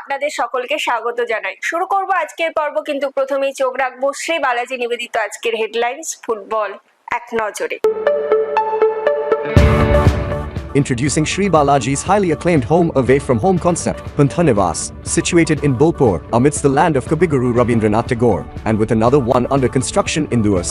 আপনাদের সকলকে স্বাগত জানাই শুরু করব আজকের পর্ব কিন্তু প্রথমেই চোখ রাখবো শ্রী বালাজি নিবেদিত আজকের হেডলাইন্স ফুটবল এক নজরে Introducing Sri Balaji's highly acclaimed home away from home concept, Panthanivas, situated in Bolpur, amidst the land of Kabiguru Rabindranath Tagore, and with another one under construction in Duas.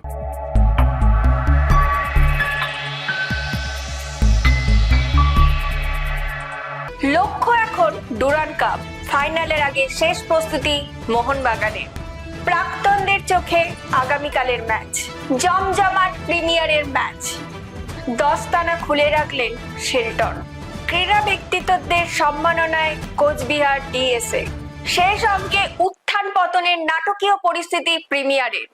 এখন Durand cup, ফাইনালের আগে শেষ প্রস্তুতি মোহনবাগানে প্রাক্তনদের চোখে আগামীকালের match, জমজমাট প্রিমিয়ারের match. দস্তানা খুলে রাখলেন শেল্টন। ক্রীড়া ব্যক্তিত্বদের সম্মাননায় কোচবিহার ডিএসএ। শেষ অঙ্কে উত্থান পতনের নাটকীয় পরিস্থিতি প্রিমিয়ারের।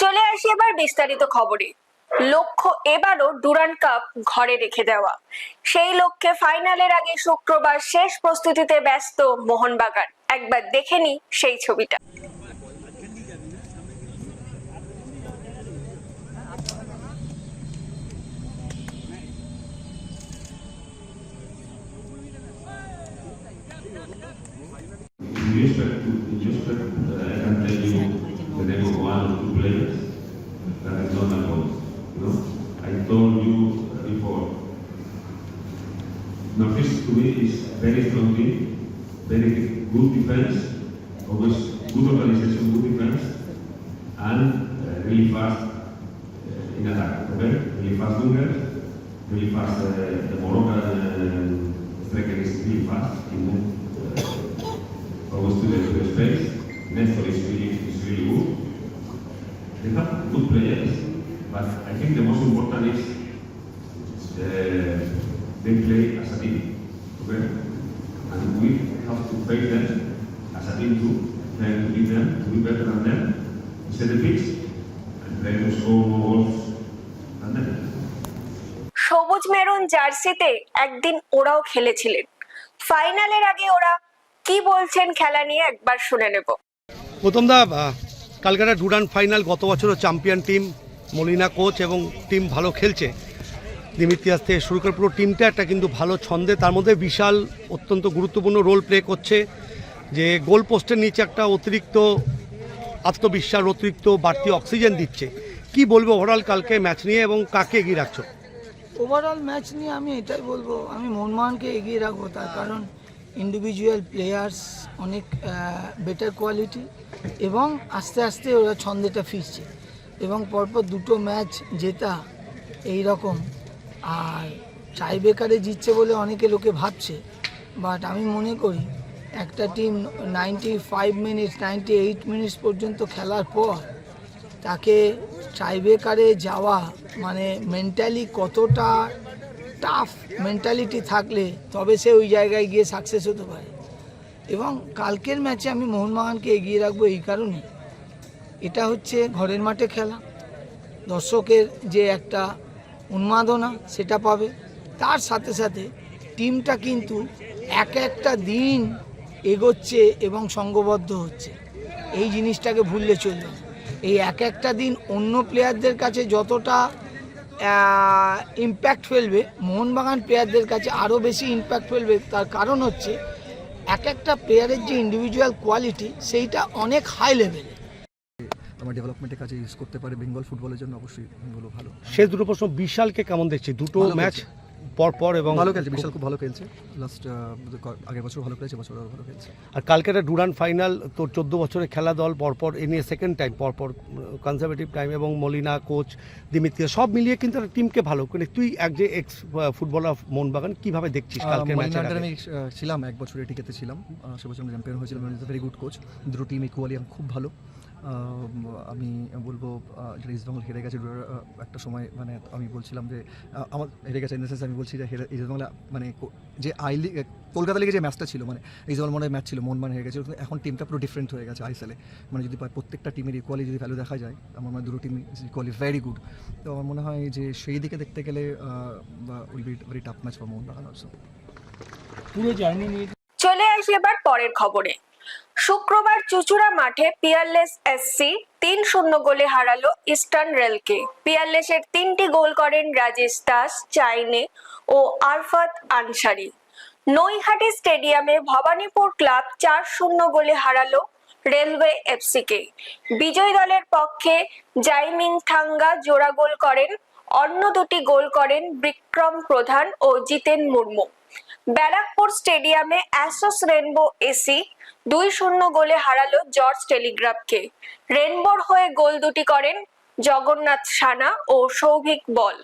চলে আসি এবার বিস্তারিত খবরে। লক্ষ্য এবারও ডুরান কাপ ঘরে রেখে দেওয়া। সেই লক্ষ্যে ফাইনালের আগে শুক্রবার শেষ প্রস্তুতিতে ব্যস্ত মোহনবাগান। একবার দেখেনি সেই ছবিটা In respect to, in respect, uh, I can tell you the name of one or two players that I don't know. You know, I told you before. Northeast to me is very strong team, very good defense, always good organization, good defense, and uh, really fast uh, in attack. Okay, really fast wingers, really fast. Uh, the Moroccan uh, striker is really fast. In the, uh, almost to the, to the space. Nestor is really, is really good. They have good players, but I think the most important is uh, they play as a team. Okay? And we have to face them as a team too, and to beat them, to be better than them, set the pitch, and try to score more goals than them. সবুজ maroon জার্সিতে একদিন ওরাও খেলেছিলেন ফাইনালের আগে ওরা কি বলছেন খেলা নিয়ে একবার শুনে নেব। প্রথম দা কালকাটা ডুরান ফাইনাল গত বছরও চ্যাম্পিয়ন টিম মলিনা কোচ এবং টিম ভালো খেলছে। দিমিত্রিয়াস থেকে শুরু করে পুরো টিমটা একটা কিন্তু ভালো ছন্দে তার মধ্যে বিশাল অত্যন্ত গুরুত্বপূর্ণ রোল প্লে করছে। যে গোল পোস্টের নিচে একটা অতিরিক্ত আত্মবিশ্বাস অতিরিক্ত বাড়তি অক্সিজেন দিচ্ছে। কি বলব ওভারঅল কালকে ম্যাচ নিয়ে এবং কাকে এগিয়ে রাখছো? ওভারঅল ম্যাচ নিয়ে আমি এটাই বলব আমি মোহনবাগানকে এগিয়ে রাখব তার কারণ ইন্ডিভিজুয়াল প্লেয়ার্স অনেক বেটার কোয়ালিটি এবং আস্তে আস্তে ওরা ছন্দেটা ফিরছে। এবং পরপর দুটো ম্যাচ জেতা এই রকম আর চাই বেকারে জিতছে বলে অনেকে লোকে ভাবছে বাট আমি মনে করি একটা team ninety five minutes ninety eight minutes পর্যন্ত খেলার পর তাকে ট্রাইবেকারে যাওয়া মানে মেন্টালি কতটা টাফ মেন্টালিটি থাকলে তবে সে ওই জায়গায় গিয়ে সাকসেস হতে পারে। এবং কালকের ম্যাচে আমি মোহনবাগানকে এগিয়ে রাখব এই কারণে এটা হচ্ছে ঘরের মাঠে খেলা। দর্শকের যে একটা উন্মাদনা, সেটা পাবে। তার সাথে সাথে টিমটা কিন্তু এক একটা দিন এগোচ্ছে এবং সঙ্গবদ্ধ হচ্ছে। এই জিনিসটাকে ভুললে চলবে এই এক একটা দিন অন্য প্লেয়ারদের কাছে যতটা ইম্প্যাক্ট ফেলবে। মোহনবাগান প্লেয়ারদের কাছে আরও বেশি ইম্প্যাক্ট ফেলবে। তার কারণ হচ্ছে এক একটা প্লেয়ারের যে ইন্ডিভিজুয়াল কোয়ালিটি সেইটা অনেক হাই লেভেল আমার ডেভেলপমেন্টের কাছে ইউজ করতে পারে বেঙ্গল ফুটবলের জন্য অবশ্যই ভালো। সে দুটো প্রশ্ন বিশালকে কেমন দেখছি? দুটো ম্যাচ খেলছে। পর পর এবং ভালো খেলছে বিশাল খুব ভালো খেলছে লাস্ট আগের বছর ভালো খেলেছে বছর ভালো খেলছে আর কালকে একটা ডুরান ফাইনাল তোর চোদ্দ বছরের খেলা দল পরপর এ নিয়ে সেকেন্ড টাইম পরপর কনজারভেটিভ টাইম এবং মলিনা কোচ দিমিত্রিয়া সব মিলিয়ে কিন্তু একটা টিমকে ভালো মানে তুই এক যে এক্স ফুটবলার মোহনবাগান কীভাবে দেখছিস কালকের? আমি ছিলাম এক বছর টিকেতে ছিলাম সে বছর চ্যাম্পিয়ন হয়েছিলাম ভেরি গুড কোচ দুটো টিম ইকুয়ালি খুব ভালো আমি বলব যেটা ইস্ট বেঙ্গল হেরে গেছে একটা সময় মানে আমি বলছিলাম যে আমার হেরে গেছে ইন দ্য সেন্স আমি বলছি যে হেরে ইস্ট বেঙ্গল মানে যে আই লিগ কলকাতা লিগে যে ম্যাচটা ছিল মানে ইস্ট বেঙ্গল মনে হয় ম্যাচ ছিল মনমান হেরে গেছে এখন টিমটা পুরো ডিফারেন্ট হয়ে গেছে আইসেলে মানে যদি প্রত্যেকটা টিমের ইকুয়ালি যদি ভ্যালু দেখা যায় আমার মনে হয় দুটো টিম ইকুয়ালি ভেরি গুড তো আমার মনে হয় যে সেই দিকে দেখতে গেলে will be very tough match for Mohun Bagan also পুরো জার্নি নিয়ে চলে আসি এবার পরের খবরে। শুক্রবার চুচুড়া মাঠে পিয়ারলেস এসসি তিন শূন্য গোলে হারালো ইস্টার্ন রেলকে। পিয়ারলেসের তিনটি গোল করেন রাজেশ দাস, চাইনে ও আরফাত আনসারি। নৈহাটি স্টেডিয়ামে ভবানীপুর ক্লাব চার শূন্য গোলে হারালো রেলওয়ে এফসিকে। বিজয় দলের পক্ষে জাইমিং ঠাঙ্গা জোড়া গোল করেন, অন্য দুটি গোল করেন বিক্রম প্রধান ও জিতেন মুর্মু। ব্যারাকপুর স্টেডিয়ামে অ্যাসোস রেনবো এসি দুই শূন্য গোলে হারালো জর্জ টেলিগ্রাফকে। রেনবোর হয়ে গোল দুটি করেন জগন্নাথ সানা ও সৌভিক বল।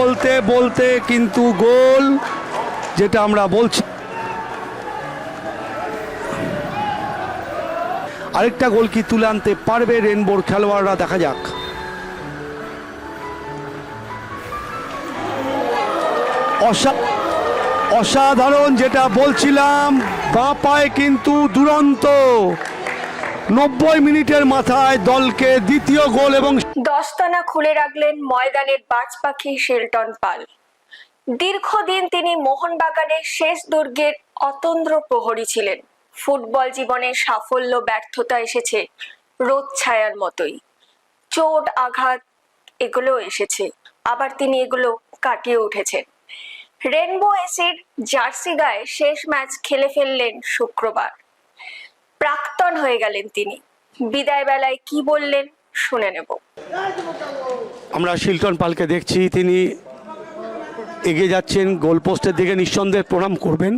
বলতে বলতে কিন্তু গোল, যেটা আমরা বলছি। আরেকটা গোল কি তুলে আনতে পারবে রেনবোর খেলোয়াড়রা? দেখা যাক। অসা- অসাধারণ যেটা বলছিলাম, বাঁ পায়ে কিন্তু দুরন্ত। নব্বই মিনিটের মাথায় দলকে দ্বিতীয় গোল এবং দস্তানা খুলে রাখলেন ময়দানের বাজ পাখি শেলটন পাল। দীর্ঘদিন তিনি মোহনবাগানের শেষ দুর্গের অতন্দ্র প্রহরী ছিলেন। ফুটবল জীবনে সাফল্য, ব্যর্থতা এসেছে রোদ ছায়ার মতোই। চোট, আঘাত এগুলো এসেছে। আবার তিনি এগুলো কাটিয়ে উঠেছেন। রেনবো এসির জার্সি গায়ে শেষ ম্যাচ খেলে ফেললেন শুক্রবার। প্রাক্তন হয়ে গেলেন তিনি। বিদায় বেলায় কি বললেন শুনে নেব। আমরা শিলটন পালকে দেখছি, তিনি এগিয়ে যাচ্ছেন, গোলপোস্টের দিকে নিঃসন্দেহে প্রণাম করবেন।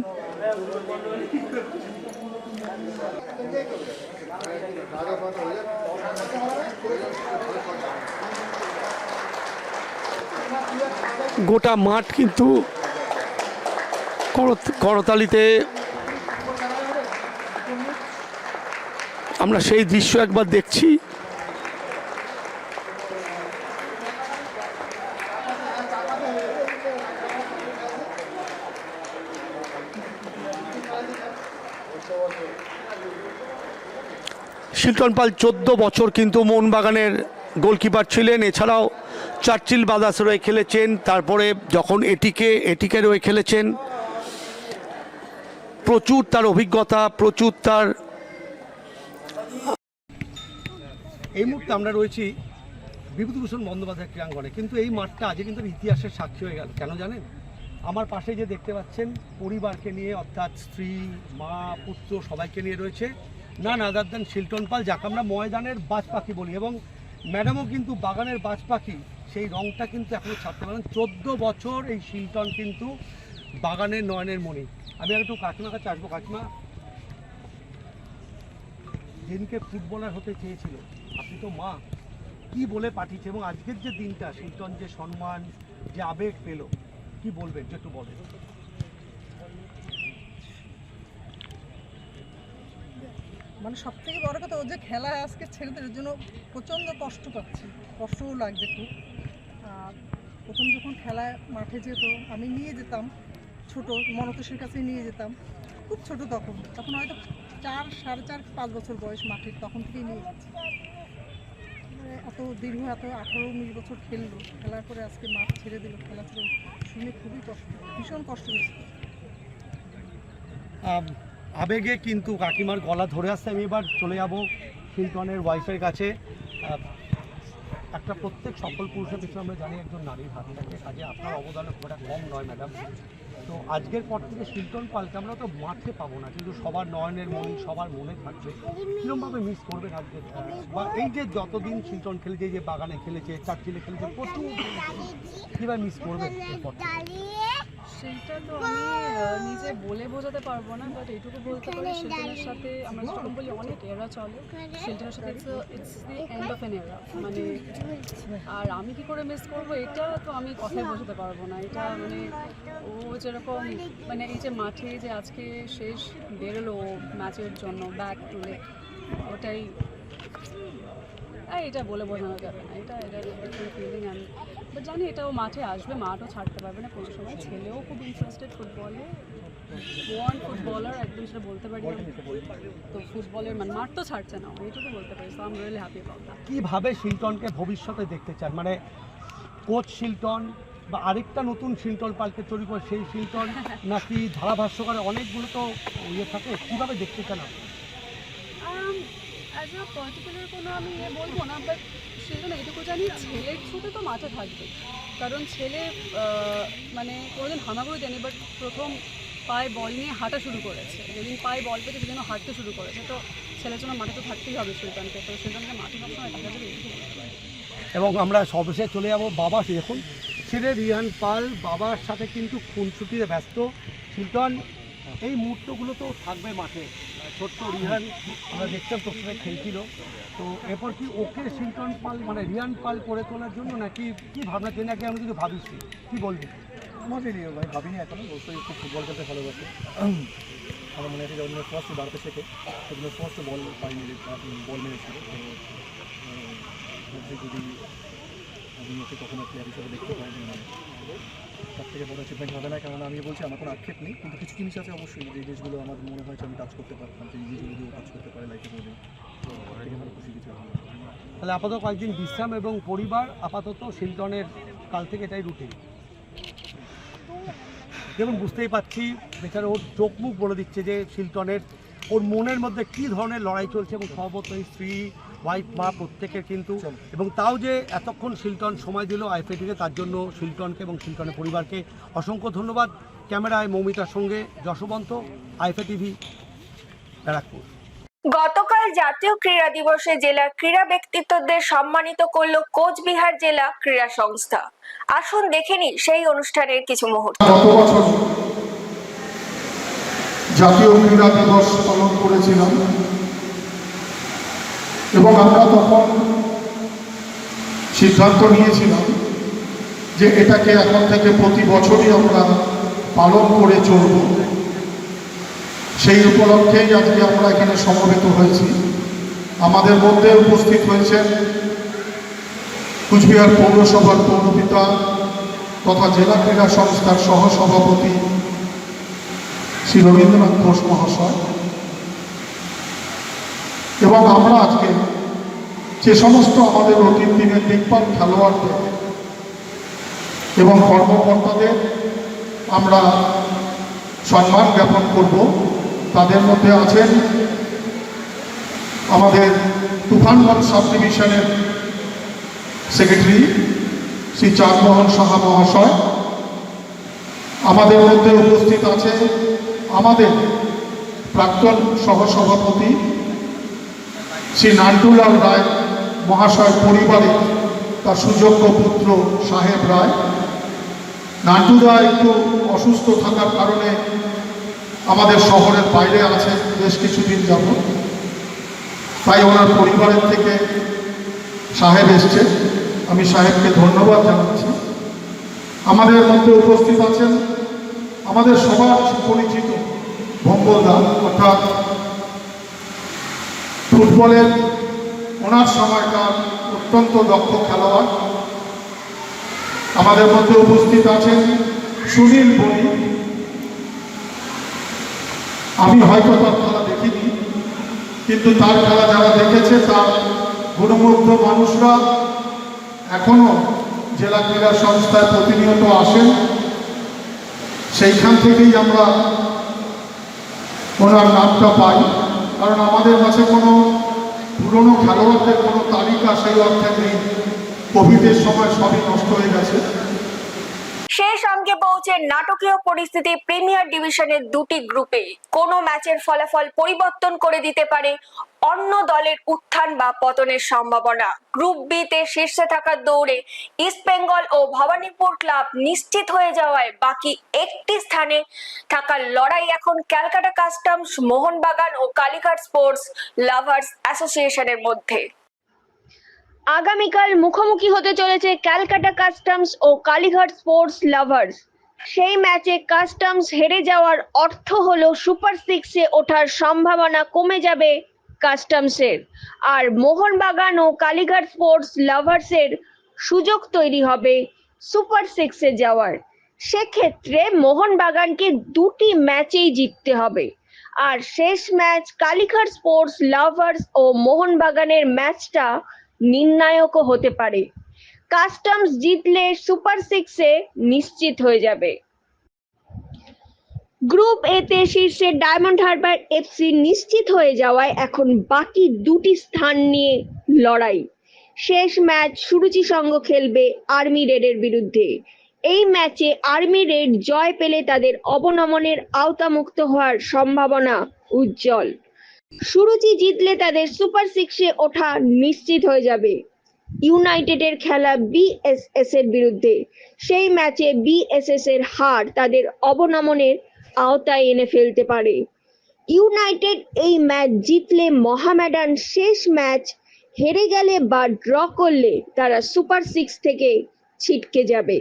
গোটা মাঠ কিন্তু করতালিতে আমরা সেই দৃশ্য একবার দেখছি। শিল্টন পাল চোদ্দ বছর কিন্তু মোহনবাগানের গোলকিপার ছিলেন। এছাড়াও চার্চিল বাদাস রয়ে খেলেছেন। তারপরে যখন এটিকে এটিকে রয়ে খেলেছেন, প্রচুর তার অভিজ্ঞতা, প্রচুর তার এই মুহূর্তে আমরা রয়েছি বিভূতিভূষণ বন্দ্যোপাধ্যায় ক্রীড়াঙ্গনে। কিন্তু এই মাঠটা আজকে কিন্তু ইতিহাসের সাক্ষী হয়ে গেল। কেন জানেন? আমার পাশে যে দেখতে পাচ্ছেন পরিবারকে নিয়ে, অর্থাৎ স্ত্রী, মা, পুত্র সবাইকে নিয়ে রয়েছে না আদার দেন শিল্টন পাল, যাকে আমরা ময়দানের বাজ পাখি বলি। এবং ম্যাডামও কিন্তু বাগানের বাজ পাখি সেই রংটা কিন্তু এখনও ছাড়তে পারেন। চোদ্দ বছর এই শিল্টন কিন্তু বাগানের নয়নের মণি। আমি একটু কাকিমার কাছে আসব। কাকিমা, দিনকে ফুটবলার হতে চেয়েছিল। আপনি তো মা। কি বলে পাঠিয়েছে? এবং আজকের যে দিনটা শিল্টন যে সম্মান, যে আবেগ পেল, কি বলবেন? একটু বলেন। মানে সব থেকে বড় কথা, ও যে খেলায় আজকে ছেলেদের জন্য প্রচণ্ড কষ্ট পাচ্ছে। কষ্টও লাগছে খুব। প্রথম যখন খেলা মাঠে যেত, আমি নিয়ে যেতাম, ছোট, মনতোষের কাছে নিয়ে যেতাম। খুব ছোট তখন। তখন হয়তো চার, সাড়ে চার, পাঁচ বছর বয়স মাঠের তখন থেকেই নিয়ে এবারে এত দীর্ঘ এত আঠারো উনিশ বছর খেললো, খেলার পরে আজকে মাঠ ছেড়ে দিল, খেলা ছেড়ে শুনে খুবই কষ্ট, ভীষণ কষ্ট হয়েছে। আবেগে কিন্তু কাকিমার গলা ধরে আসছে। আমি এবার চলে যাব শিল্টনের ওয়াইফের কাছে। একটা প্রত্যেক সফল পুরুষের পিছনে আমরা জানি, একজন নারীর হাত থাকে। কাজে আপনার অবদান খুব একটা কম নয় ম্যাডাম তো আজকের পর থেকে শিল্টন পালকে আমরা তো মাঠে পাবো না, কিন্তু সবার নয়নের মনে, সবার মনে থাকবে কীরকমভাবে মিস করবে আজকে বা এই যে যতদিন শিল্টন খেলেছে যে বাগানে খেলেছে চারচিলে খেলেছে, প্রচুর কীভাবে মিস করবে এরপর? সেইটা তো আমি নিজে বলে বোঝাতে পারব না বাট এইটুকু বলতে পারি শিল্টনের সাথে আমরা যখন বলি অনেক এরা চলে শিল্টনের সাথে it's it's the end of an এরা মানে আর আমি কি করে মিস করব এটা তো আমি কথায় বোঝাতে পারব না এটা মানে ও যেরকম মানে এই যে মাঠে যে আজকে শেষ বেরোলো ম্যাচের জন্য ব্যাক তুলে ওটাই এটা বলে বোঝানো যাবে না এটা এটা ফিলিং আমি বাট জানি এটাও মাঠে আসবে মাঠও ছাড়তে পারবে না কোনো সময়। ছেলেও খুব ইন্টারেস্টেড ফুটবলে ওয়ান ফুটবলার একদম সেটা বলতে পারি তো ফুটবলের মানে মাঠ তো ছাড়ছে না এইটুকু বলতে পারি। সো আম রিয়েলি হ্যাপি কীভাবে শিল্টনকে ভবিষ্যতে দেখতে চান? মানে কোচ শিল্টন বা আরেকটা নতুন শিল্টন পালকে তৈরি করে সেই শিল্টন নাকি ধারাভাষ্যকারে অনেকগুলো তো ইয়ে থাকে কীভাবে দেখতে চান আপনি? অ্যাজ আ পার্টিকুলার কোনো আমি ইয়ে বলব না বাট সেজন্য এটুকু জানি, ছেলের থ্রুতে তো মাঠে থাকবে কারণ ছেলে মানে কোনোদিন হামাগুড়ি দেয়নি বাট প্রথম পায়ে বল নিয়ে হাঁটা শুরু করেছে। যেদিন পায়ে বল পেয়েছে সেদিন হাঁটতে শুরু করেছে। তো ছেলের জন্য মাঠে তো থাকতেই হবে সুলতানকে। তো সুলতানকে মাঠে সবসময় থাকা যাবে এবং আমরা সবশেষে চলে যাব বাবা দেখুন, ছেলে রিহান পাল বাবার সাথে কিন্তু খুনছুটিতে ব্যস্ত। শিল্টন এই মুহূর্তগুলো তো থাকবে মাঠে। ছোট্ট রিহান আমরা দেখতাম তোর সাথে খেলছিল। তো এরপর কি ওকে শিল্টন পাল মানে রিয়ান পাল করে তোলার জন্য নাকি কি ভাবনা? তুই নাকি আমি কিছু ভাবিস কি বলবি? আমাদের ভাই ভাবিনি এখনও, অবশ্যই খুব ফুটবল খেলতে ভালোবাসে। আমার মনে আছে যখন ফার্স্ট বাড়তে শেখে সেগুলো ফার্স্ট বল পাই মেরে, বল মেরেছিল। যদি আমি ওকে কখনো প্লেয়ার হিসেবে দেখতে পাই মানে তার থেকে বড় অ্যাচিভমেন্ট হবে না কারণ আমি বলছি আমার কোনো আক্ষেপ নেই, কিন্তু কিছু জিনিস আছে অবশ্যই যে জিনিসগুলো আমার মনে হয় যে আমি কাজ করতে পারতাম সেই জিনিসগুলো যদি টাচ করতে পারে লাইফে কিছু তাহলে আপাতত কয়েকদিন বিশ্রাম এবং পরিবার আপাতত শিল্টনের কাল থেকে এটাই রুটিন যেমন বুঝতেই পারছি, বেচারা ওর চোখ মুখ বলে দিচ্ছে যে শিল্টনের ওর মনের মধ্যে কী ধরনের লড়াই চলছে এবং সর্বত্র স্ত্রী ওয়াইফ মা প্রত্যেকের কিন্তু। এবং তাও যে এতক্ষণ শিল্টন সময় দিল আইফেটিকে তার জন্য শিল্টনকে এবং শিল্টনের পরিবারকে অসংখ্য ধন্যবাদ। ক্যামেরায় মৌমিতার সঙ্গে যশবন্ত আইফে টিভি ব্যারাকপুর। গতকাল জাতীয় ক্রীড়া দিবসে জেলার ক্রীড়া ব্যক্তিত্বদের সম্মানিত করল কোচবিহার জেলা ক্রীড়া সংস্থা। আসুন দেখে নি সেই অনুষ্ঠানের কিছু মুহূর্ত। গত বছর জাতীয় ক্রীড়া দিবস পালন করেছিলাম। এবং আমরা তখন সিদ্ধান্ত নিয়েছিলাম যে এটাকে এখন থেকে প্রতি বছরই আমরা পালন করে চলব। সেই উপলক্ষেই আজকে আমরা এখানে সমবেত হয়েছি। আমাদের মধ্যে উপস্থিত হয়েছেন কুচবিহার পৌরসভার পৌরপিতা তথা জেলা ক্রীড়া সংস্থার সহসভাপতি শ্রী রবীন্দ্রনাথ ঘোষ মহাশয়। এবং আমরা আজকে যে সমস্ত আমাদের অতীত দিনের দিকপাল খেলোয়াড়দের এবং কর্মকর্তাদের আমরা সম্মান জ্ঞাপন করব, তাদের মধ্যে আছেন আমাদের তুফানগঞ্জ সাব ডিভিশনের সেক্রেটারি শ্রী চাঁদমোহন সাহা মহাশয়। আমাদের মধ্যে উপস্থিত আছে আমাদের প্রাক্তন সহসভাপতি শ্রী নান্টুলাল রায় মহাশয় পরিবারে তার সুযোগ্য পুত্র সাহেব রায়। নান্টুদা একটু অসুস্থ থাকার কারণে আমাদের শহরের বাইরে আছে বেশ কিছুদিন যাব তাই ওনার পরিবারের থেকে সাহেব এসছে আমি সাহেবকে ধন্যবাদ জানাচ্ছি। আমাদের মধ্যে উপস্থিত আছেন আমাদের সবার পরিচিত ভম্বলদা অর্থাৎ ফুটবলের ওনার সময়কার অত্যন্ত দক্ষ খেলোয়াড়। আমাদের মধ্যে উপস্থিত আছেন সুনীল বণিক। আমি হয়তো তার খেলা দেখিনি, কিন্তু তার খেলা যারা দেখেছে, তার গুণমুগ্ধ মানুষরা এখনও জেলা ক্রীড়া সংস্থায় প্রতিনিয়ত আসেন। সেইখান থেকেই আমরা ওনার নামটা পাই। কারণ আমাদের কাছে কোনো পুরনো খেলোয়াড়দের কোনো তালিকা সেই অর্থে নেই। কোভিডের সময় সবই নষ্ট হয়ে গেছে। শেষ অঙ্কে পৌঁছে নাটকীয় পরিস্থিতি প্রিমিয়ার ডিভিশনের দুটি গ্রুপে। কোনো ম্যাচের ফলাফল পরিবর্তন করে দিতে পারে অন্য দলের উত্থান বা পতনের সম্ভাবনা। গ্রুপ বি তে শীর্ষে থাকার দৌড়ে ইস্ট বেঙ্গল ও ভবানীপুর ক্লাব নিশ্চিত হয়ে যাওয়ায় বাকি একটি স্থানে থাকার লড়াই এখন ক্যালকাটা কাস্টমস, মোহনবাগান ও কালীঘাট স্পোর্টস লাভার্স অ্যাসোসিয়েশনের মধ্যে। আগামীকাল মুখোমুখি হতে চলেছে ক্যালকাটা কাস্টমস ও কালীঘাট স্পোর্টস লাভার্স। সেই ম্যাচে কাস্টমস হেরে যাওয়ার অর্থ হলো সুপার সিক্সে ওঠার সম্ভাবনা কমে যাবে কাস্টমসের। আর মোহনবাগান ও কালীঘাট স্পোর্টস লাভার্সের সুযোগ তৈরি হবে সুপার সিক্সে যাওয়ার। সেক্ষেত্রে মোহনবাগানকে দুটি ম্যাচেই জিততে হবে। আর শেষ ম্যাচ কালীঘাট স্পোর্টস লাভার্স ও মোহনবাগানের ম্যাচটা নির্ণায়কও হতে পারে। কাস্টমস জিতলে সুপার সিক্সে নিশ্চিত হয়ে যাবে। গ্রুপ এতে শীর্ষে ডায়মন্ড হারবার এফসি নিশ্চিত হয়ে যাওয়ায় এখন বাকি দুটি স্থান নিয়ে লড়াই। শেষ ম্যাচ সুরুচি সঙ্গ খেলবে আর্মি রেডের বিরুদ্ধে। এই ম্যাচে আর্মি রেড জয় পেলে তাদের অবনমনের আওতামুক্ত হওয়ার সম্ভাবনা উজ্জ্বল। সুরুচি জিতলে তাদের সুপার সিক্সে ওঠা নিশ্চিত হয়ে যাবে। ইউনাইটেডের খেলা বিএসএস এর বিরুদ্ধে। সেই ম্যাচে বিএসএস এর হার তাদের অবনমনের আওতায় এনে ফেলতে পারে। ইউনাইটেড এই ম্যাচ জিতলে মহামেডান শেষ ম্যাচ হেরে গেলে বা ড্র করলে তারা সুপার সিক্স থেকে ছিটকে যাবে।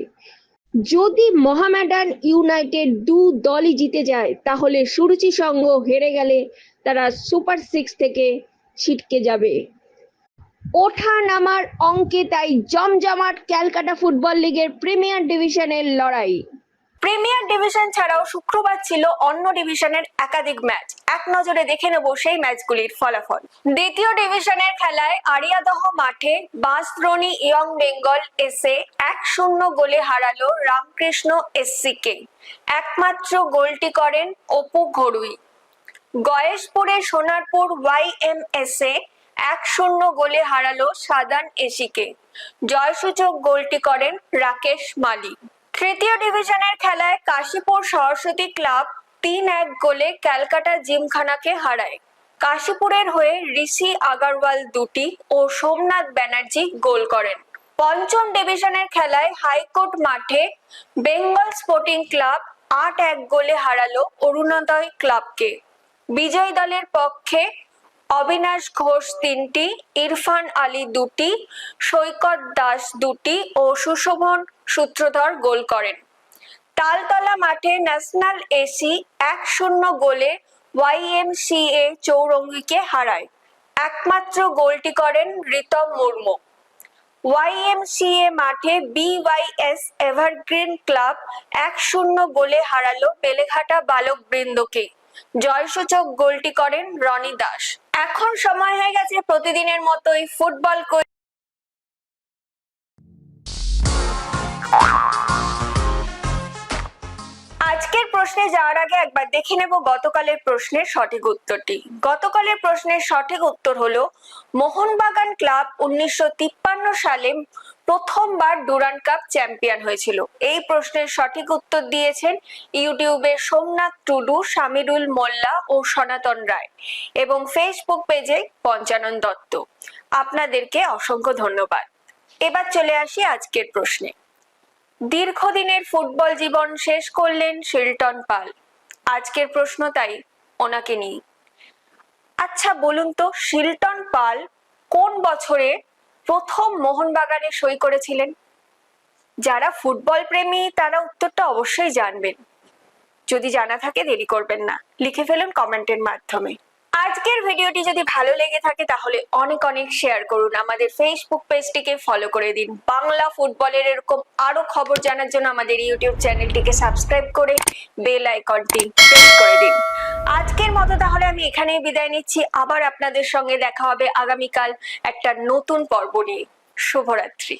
যদি মহামেডান ইউনাইটেড দু দলই জিতে যায়, তাহলে সুরুচি সংঘ হেরে গেলে তারা সুপার সিক্স থেকে ছিটকে যাবে। ওঠা নামার অঙ্কে তাই জমজমাট ক্যালকাটা ফুটবল লিগের প্রিমিয়ার ডিভিশনের লড়াই। প্রিমিয়ার ডিভিশন ছাড়াও শুক্রবার ছিল অন্য ডিভিশনের একাধিক ম্যাচ। এক নজরে দেখে নেব সেই ম্যাচগুলির ফলাফল। দ্বিতীয় ডিভিশনের খেলায় আরিয়াদহ মাঠে বাঁশদ্রোণী ইয়ং বেঙ্গল এসে এক শূন্য গোলে হারালো রামকৃষ্ণ এসসিকে। একমাত্র গোলটি করেন অপু ঘড়ুই গয়েশপুরে সোনারপুর ওয়াইএমএসএ এক শূন্য গোলে হারালো সাদান এসিকে। জয়সূচক গোলটি করেন রাকেশ মালি তৃতীয় ডিভিশনের খেলায় কাশীপুর সরস্বতী ক্লাব তিন এক গোলে ক্যালকাটা জিমখানাকে হারায়। কাশীপুরের হয়ে ঋষি আগারওয়াল দুটি ও সোমনাথ ব্যানার্জি গোল করেন। পঞ্চম ডিভিশনের খেলায় হাইকোর্ট মাঠে বেঙ্গল স্পোর্টিং ক্লাব আট এক গোলে হারালো অরুণোদয় ক্লাবকে। বিজয়ী দলের পক্ষে অবিনাশ ঘোষ তিনটি, ইরফান আলী দুটি, সৈকত দাস দুটি ও সুশোভন সূত্রধর গোল করেন। তালতলা মাঠে ন্যাশনাল এসি এক শূন্য গোলে ওয়াইএমসিএ চৌরঙ্গিকে হারায়। একমাত্র গোলটি করেন রিতম মুর্মু। ওয়াইএমসিএ মাঠে বিওয়াইএস এভারগ্রিন ক্লাব এক শূন্য গোলে হারালো বেলেঘাটা বালক বৃন্দকে জয়সূচক গোলটি করেন রনি দাস। এখন সময় হয়ে গেছে প্রতিদিনের মতোই ফুটবল আজকের প্রশ্নে যাওয়ার আগে একবার দেখে নেব গতকালের প্রশ্নের সঠিক উত্তরটি। গতকালের প্রশ্নের সঠিক উত্তর হলো, মোহনবাগান ক্লাব উনিশশো তিপ্পান্ন সালে প্রথমবার ডুরান্ড কাপ চ্যাম্পিয়ন হয়েছিল। এই প্রশ্নের সঠিক উত্তর দিয়েছেন ইউটিউবে সোমনাথ টুডু, সামিরুল মোল্লা ও সনাতন রায় এবং ফেসবুক পেজে পঞ্চানন দত্ত। আপনাদেরকে অসংখ্য ধন্যবাদ। এবার চলে আসি আজকের প্রশ্নে। দীর্ঘদিনের ফুটবল জীবন শেষ করলেন শিল্টন পাল। আজকের প্রশ্ন তাই ওনাকে নিয়ে। আচ্ছা বলুন তো, শিল্টন পাল কোন বছরে প্রথম মোহনবাগানে সই করেছিলেন। যারা ফুটবল প্রেমী, তারা উত্তরটা অবশ্যই জানবেন। যদি জানা থাকে দেরি করবেন না। লিখে ফেলুন কমেন্টের মাধ্যমে। আজকের ভিডিওটি যদি ভালো লেগে থাকে তাহলে অনেক অনেক শেয়ার করুন। আমাদের ফেসবুক পেজটিকে ফলো করে দিন। বাংলা ফুটবলের এরকম আরও খবর জানার জন্য আমাদের ইউটিউব চ্যানেলটিকে সাবস্ক্রাইব করে বেল আইকনটি প্রেস করে দিন। আজকের মতো তাহলে আমি এখানেই বিদায় নিচ্ছি। আবার আপনাদের সঙ্গে দেখা হবে আগামীকাল একটা নতুন পর্ব নিয়ে। শুভরাত্রি।